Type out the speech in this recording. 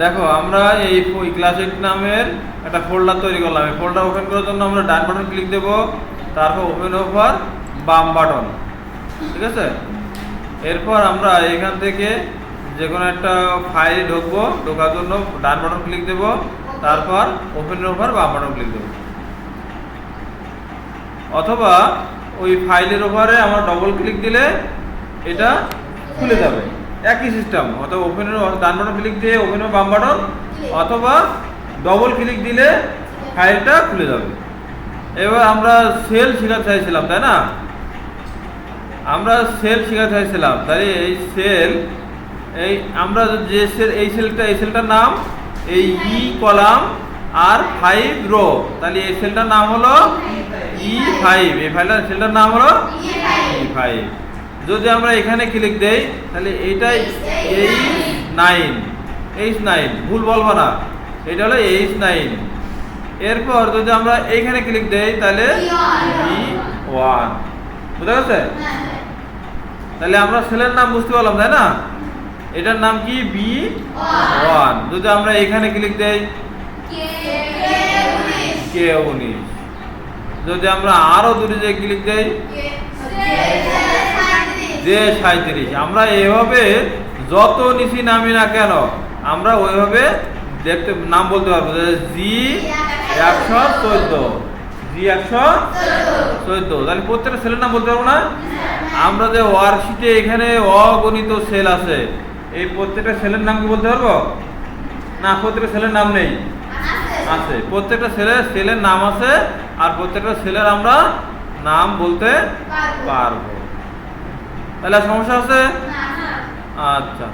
দেখো, আমরা এই ক্লাস এইট নামের একটা ফোল্ডার তৈরি করলাম। এই ফোল্ডার ওপেন করার জন্য আমরা ডান বাটন ক্লিক দেব, তারপর ওপেন ওভার বাম বাটন ঠিক আছে? এরপর আমরা এখান থেকে যে কোনো একটা ফাইল ঢুকবো, ঢোকার জন্য ডান বাটন ক্লিক দেব, তারপর ওপেন ওভার বাম বাটন ক্লিক দেবো। অথবা ওই ফাইলের ওভারে আমরা ডবল ক্লিক দিলে এটা খুলে যাবে। একই সিস্টেম অথবা ওপেনের ডান বাটন ক্লিক দিয়ে ওপেনের বাম বাটন অথবা ডবল ক্লিক দিলে ফাইলটা খুলে যাবে। এবার আমরা সেল শেখাতে চাইছিলাম, তাই না? আমরা সেল শেখাতে চাইছিলাম তাই এই সেল এই আমরা যে সেল এই সেলটা এই সেলটার নাম, এই ই কলাম আর ফাইভ রো তাহলে এই সেলটার নাম হলো ই ফাইভ এই ফাইলটার সেলটার নাম হলো ই ফাইভ যদি আমরা এখানে ক্লিক দেই, তাহলে এইটাই এইচ নাইন এইচ নাইন ভুল বলব না। এটা হলো এইচ নাইন এরপর যদি আমরা এইখানে ক্লিক দেই, তাহলে বি ওয়ান গেছে তাহলে আমরা ছেলের নাম বুঝতে পারলাম, তাই না? এটার নাম কি? বি ওয়ান যদি আমরা এখানে ক্লিক দেই কে উনিশ। যদি আমরা আরও দূরে যে ক্লিক দেই যে সাঁত্রিশ আমরা এভাবে যত নিচি নামি না কেন, আমরা ওইভাবে দেখতে, নাম বলতে পারব জি একশো চোদ্দ। জি একশো চোদ্দ। তাহলে প্রত্যেকটা সেলের নাম বলতে পারব না? আমরা যে ওয়ার্কশিটে এখানে অগণিত সেল আছে, এই প্রত্যেকটা সেলের নাম কি বলতে পারব? না, প্রত্যেকটা সেলের নাম নেই। আছে। প্রত্যেকটা সেলের সেলের নাম আছে, আর প্রত্যেকটা সেলের আমরা নাম বলতে পারব। তাহলে সমস্যা আছে? আচ্ছা।